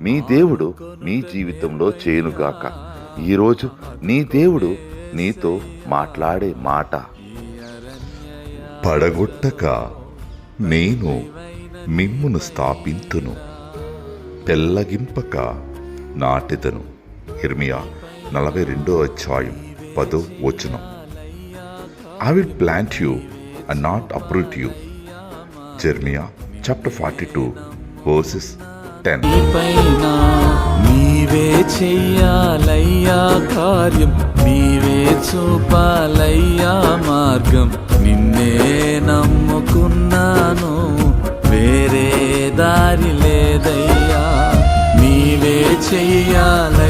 మీ దేవుడు మీ జీవితంలో చేయనుగాక. ఈరోజు నీ దేవుడు నీతో మాట్లాడే మాట. పడగొట్టక నేను మిమ్మును స్థాపింతును. పెల్లగింపక నాటెదను. ఇర్మియా నలభై రెండో అధ్యాయం పదో వచనం. I will plant you and not uproot you Jeremiah chapter forty two verses ten నీవే చెయ్యాలయ్యా కార్యం. నీవే చూపాలయ్యా మార్గం. నిన్నే నమ్ముకున్నాను వేరే దారి లేదయ్యా. నీవే చెయ్యాలయ్యా